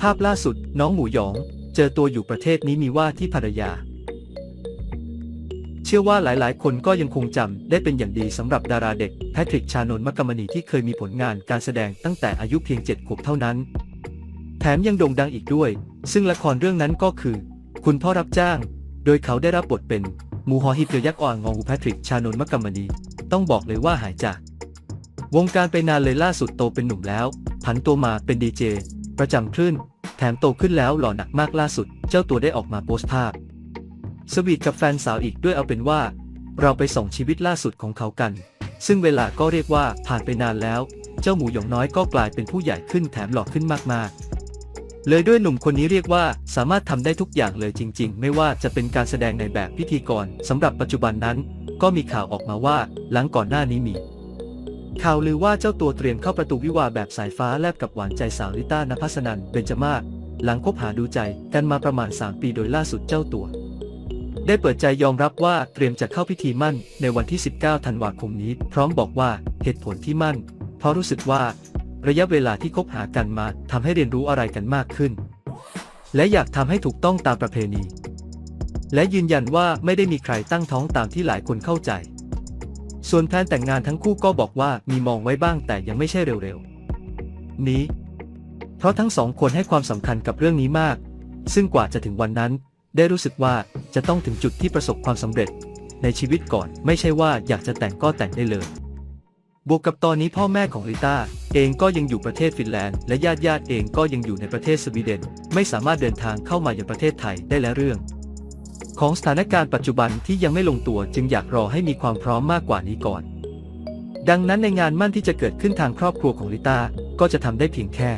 ภาพล่าสุดน้องหมูหยอง เจอตัวอยู่ประเทศนี้มีว่าที่ภรรยา เชื่อว่าหลายๆ คนก็ยังคงจำได้เป็นอย่างดีสำหรับดาราเด็กแพทริกชานนท์มักกมณีที่เคยมีผลงานการแสดงตั้งแต่อายุเพียง7ขวบเท่านั้น แถมยังโด่งดังอีกด้วย ซึ่งละครเรื่องนั้นก็คือ คุณพ่อรับจ้าง โดยเขาได้รับบทเป็นมูฮอฮิตเรือยักษ์อ่อนงองูแพทริกชานนท์มักกมณีต้องบอกเลยว่าหายจากวงการไปนานเลยล่าสุดโตเป็นหนุ่มแล้วผันตัวมาเป็นดีเจประจำคลื่น แถมโตขึ้นแล้วหล่อหนักมากล่าสุด เจ้าตัวได้ออกมาโพสต์ภาพ สวีทกับแฟนสาวอีกด้วยเอาเป็นว่า เราไปส่องชีวิตล่าสุดของเขากัน ซึ่งเวลาก็เรียกว่าผ่านไปนานแล้ว เจ้าหมูหยองน้อยก็กลายเป็นผู้ใหญ่ขึ้นแถมหล่อขึ้นมากๆเลยด้วยหนุ่มคนนี้เรียกว่าสามารถทำได้ทุกอย่างเลยจริง ๆ ไม่ว่าจะเป็นการแสดงในแบบพิธีกรสำหรับปัจจุบันนั้น ก็มีข่าวออกมาว่าหลังก่อนหน้านี้มี ข่าวลือว่าเจ้าตัวเตรียมเข้าประตูวิวาแบบสายฟ้าแลบกับหวานใจสาวลิต้านภัสนันเบญจมาศหลังคบหาดูใจกันมาประมาณ 3 ปีโดยล่าสุดเจ้าตัว ได้เปิดใจยอมรับว่าเตรียมจะเข้าพิธีมั่นในวันที่ 19 ธันวาคมนี้ พร้อมบอกว่าเหตุผลที่มั่น เพราะรู้สึกว่า ระยะเวลาที่คบหากันมาทำให้เรียนรู้อะไรกันมากขึ้น และอยากทำให้ถูกต้องตามประเพณี และยืนยันว่าไม่ได้มีใครตั้งท้องตามที่หลายคนเข้าใจ ส่วนแพลนแต่งงานทั้งคู่ก็บอกว่ามีมองไว้บ้างแต่ยังไม่ใช่เร็วๆ นี้ เพราะทั้งสองคนให้ความสำคัญกับเรื่องนี้มาก ซึ่งกว่าจะถึงวันนั้น ได้รู้สึกว่าจะต้องถึงจุดที่ประสบความสำเร็จ ในชีวิตก่อนไม่ใช่ว่าอยากจะแต่งก็แต่งได้เลย บวกกับตอนนี้พ่อแม่ของลิต้าเองก็ยังอยู่ประเทศฟินแลนด์และญาติญาติๆเองก็ยังอยู่ในประเทศสวีเดน ไม่สามารถเดินทางเข้ามายังประเทศไทยได้และเรื่อง ของสถานการณ์ปัจจุบันที่ยังไม่ลงตัวจึงอยากรอให้มีความพร้อมมากกว่านี้ก่อน ดังนั้นในงานมั่นที่จะเกิดขึ้นทางครอบครัวของลิต้าก็จะทำได้เพียงแค่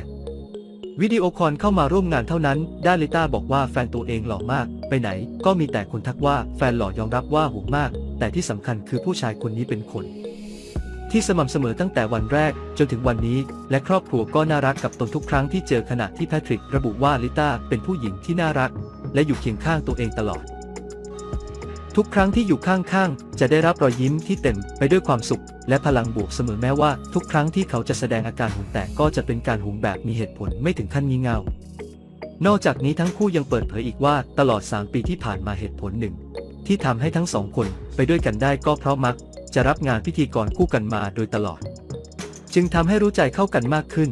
วิดีโอคอลเข้ามาร่วมงานเท่านั้น ด้านลิต้าบอกว่าแฟนตัวเองหล่อมาก ไปไหน ก็มีแต่คนทักว่าแฟนหล่อยอมรับว่าห่วงมาก แต่ที่สำคัญคือผู้ชายคนนี้เป็นคน ที่สม่ำเสมอตั้งแต่วันแรก จนถึงวันนี้ และครอบครัวก็น่ารักกับตนทุกครั้งที่เจอขณะที่แพทริกระบุว่าลิต้าเป็นผู้หญิงที่น่ารัก และอยู่เคียงข้างตัวเองตลอด ทุกครั้งที่อยู่ข้างๆ จะได้รับรอยยิ้มที่เต็มไปด้วยความสุข และพลังบวกเสมอแม้ว่า ทุกครั้งที่เขาจะแสดงอาการหุงแตกก็จะเป็นการหุงแบบมีเหตุผลไม่ถึงขั้นงี่เง่า นอกจากนี้ทั้งคู่ยังเปิดเผยอีกว่าตลอด 3 ปีที่ผ่านมาเหตุผลหนึ่ง ที่ทำให้ทั้งสองคนไปด้วยกันได้ก็เพราะมัก จะรับงานพิธีกรคู่กันมาโดยตลอด จึงทำให้รู้ใจเข้ากันมากขึ้น